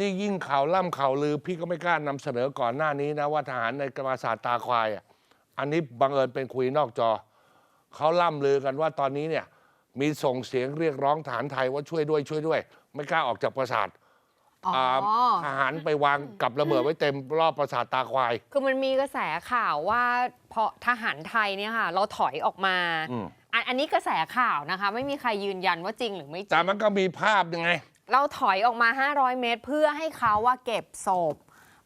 นี่ยิ่งข่าวล่ำข่าวลือ พี่ก็ไม่กล้านำเสนอก่อนหน้านี้นะว่าทหารในกรรมศาสตร์ตาควายอะอันนี้บังเอิญเป็นคุยนอกจอ เขาล่ำลือกันว่าตอนนี้เนี่ยมีส่งเสียงเรียกร้องฐานไทยว่าช่วยด้วยช่วยด้วย ไม่กล้าออกจากปราสาทอ๋อาทหารไปวางกับระเบิดไว้เต็มรอบปราสาทตาควาย คือมันมีกระแสข่าวว่าพอทหารไทยเนี่ยค่ะ เราถอยออกมาอืม อันอันนี้กระแสข่าวนะคะ ไม่มีใครยืนยันว่าจริงหรือไม่จแต่ริงมันก็มีภาพยังไง เราถอยออกมา 500 เมตร เพื่อให้เขาว่าเก็บศพ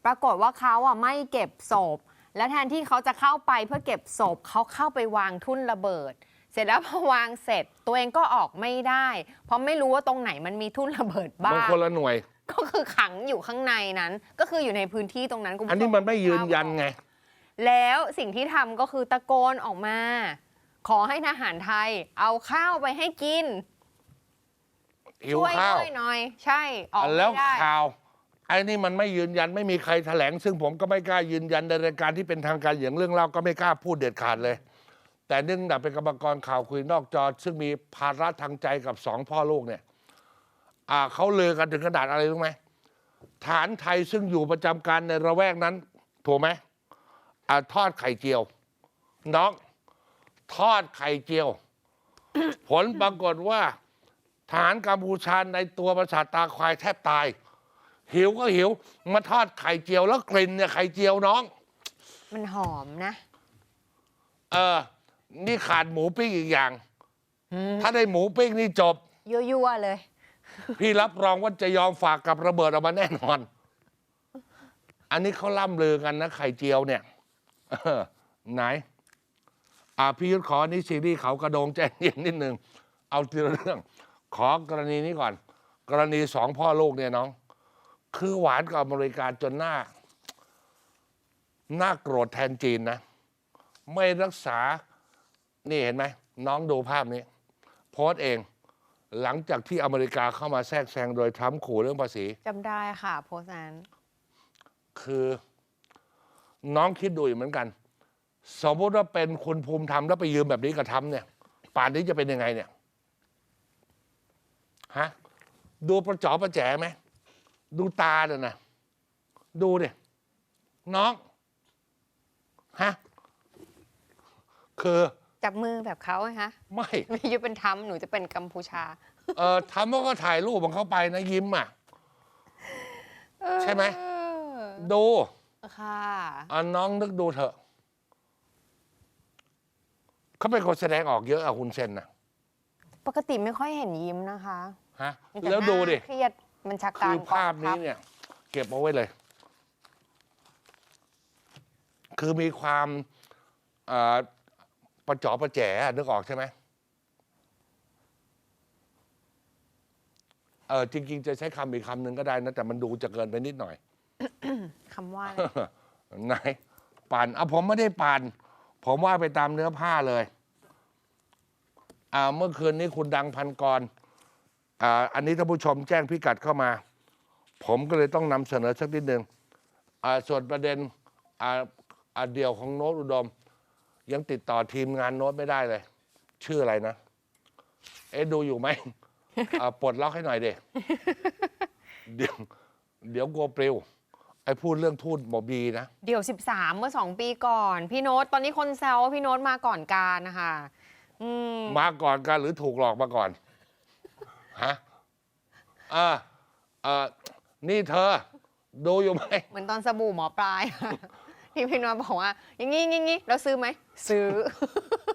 ปรากฏว่าเขาอะไม่เก็บศพ และแทนที่เขาจะเข้าไปเพื่อเก็บศพเขาเข้าไปวางทุ่นระเบิด เสร็จแล้วพอวางเสร็จตัวเองก็ออกไม่ได้ เพราะไม่รู้ว่าตรงไหนมันมีทุ่นระเบิดบ้ามันงคนละหน่วย ก็คือขังอยู่ข้างในนั้น ก็คืออยู่ในพื้นที่ตรงนั้นคุณผู้ชอันนี้มันไม่ยืนยันไง แล้วสิ่งที่ทำก็คือตะโกนออกมา ขอให้ทหารไทยเอาข้าวไปให้กิน หิวช่วยข้าว ด้วยหน่อย ใช่ออกไม่แล้วได้ ข่าวไอ้นี่มันไม่ยืนยันไม่มีใครแถลง ซึ่งผมก็ไม่กล้ายืนยันในรายการที่เป็นทางการอย่างเรื่องเล่าก็ไม่กล้าพูดเด็ดขาดเลย แต่เนื่องจากเป็นกรรมกรข่าวคุยนอกจอ ซึ่งมีภาระทางใจกับสองพ่อลูกเนี่ยอ่าเขาลือกันถึงขนาดอะไรรู้ไหมฐานไทยซึ่งอยู่ประจำการในระแวกนั้น ถูกไหมอ่าทอดไข่เจียว น้อง ทอดไข่เจียว ผลปรากฏว่า ทหารกัมพูชาในตัวประสาทตาควายแทบตาย หิวก็หิว มาทอดไข่เจียวแล้วกลิ่นเนี่ยไข่เจียวน้อง มันหอมนะ เออ นี่ขาดหมูปิ้งอีกอย่าง ถ้าได้หมูปิ้งนี่จบ ยั่วๆเลย พี่รับรองว่าจะยอมฝากกับระเบิดออกมาแน่นอน อันนี้เขาล่ำลือกันนะ ไข่เจียวเนี่ยเออไหน อ่าพี่ยุทธขออันนี้ซีรีส์เขากระโดงใจเย็นนิดนึง เอาทีละเรื่อง ขอกรณีนี้ก่อน กรณีสองพ่อลูกเนี่ยน้อง คือหวานกับอเมริกาจนหน้าหน้าโกรธแทนจีนนะ ไม่รักษา นี่เห็นไหม น้องดูภาพนี้ โพสต์เอง หลังจากที่อเมริกาเข้ามาแทรกแซงโดยทรัมป์ขู่เรื่องภาษี จำได้ค่ะ โพสต์นั้น คือ น้องคิดดูอีกเหมือนกัน สมมติว่าเป็นคุณภูมิธรรมแล้วไปยืมแบบนี้กับทำเนี่ย ป่านนี้จะเป็นยังไงเนี่ย ฮะดูประจอประแจไหมดูตาเนี่ยนะดูเนี่ยน้องฮะคือจับมือแบบเขาไงคะไม่ไม่ยุเป็นทำหนูจะเป็นกัมพูชา เออทำว่าก็ถ่ายรูปของเขาไปนะยิ้มอะใช่ไหมเออดูค่ะอะน้องนึกดูเถอะเขาเป็นคนแสดงออกเยอะอะคุณเซนนะ ปกติไม่ค่อยเห็นยิ้มนะคะฮะมีต่แล้วดูดิ หน้าเครียดมันชักคืการอภาพนี้เนี่ย เก็บเอาไว้เลย คือมีความเอ่อประจอประแจอะนึกออกใช่ไหมเออจริง ๆ จะใช้คำอีกคำหนึ่งก็ได้นะ แต่มันดูจะเกินไปนิดหน่อย คำว่าอะไร ไหนปั่นเอาผมไม่ได้ปั่นผมว่าไปตามเนื้อผ้าเลยอ่า เมื่อคืนนี้คุณดังพันกรอ่าอันนี้ท่านผู้ชมแจ้งพิกัดเข้ามา ผมก็เลยต้องนำเสนอสักนิดหนึ่งอ่าส่วนประเด็นอ่าอ่าเดี่ยวของโน้ตอุดม ยังติดต่อทีมงานโน้ตไม่ได้เลย ชื่ออะไรนะ เอ๊ะดูอยู่ไหมอ่าปลดล็อกให้หน่อยเด็เดี๋ยวเดี๋ยวกลัวปลิวไอ้พูดเรื่องทูตบอบีนะ เดี๋ยว 13 เมื่อ 2 ปีก่อน พี่โน้ตตอนนี้คนแซวว่าพี่โน้ตมาก่อนการนะคะ มมาก่อนกันหรือถูกหลอกมาก่อนฮะอ่าอ่านี่เธอ ดูอยู่ไหมเหมือนตอนสบู่หมอปลาย ที่พี่โน้ตบอกว่า อย่างงี้อย่างงี้เราซื้อไหม ซื้อ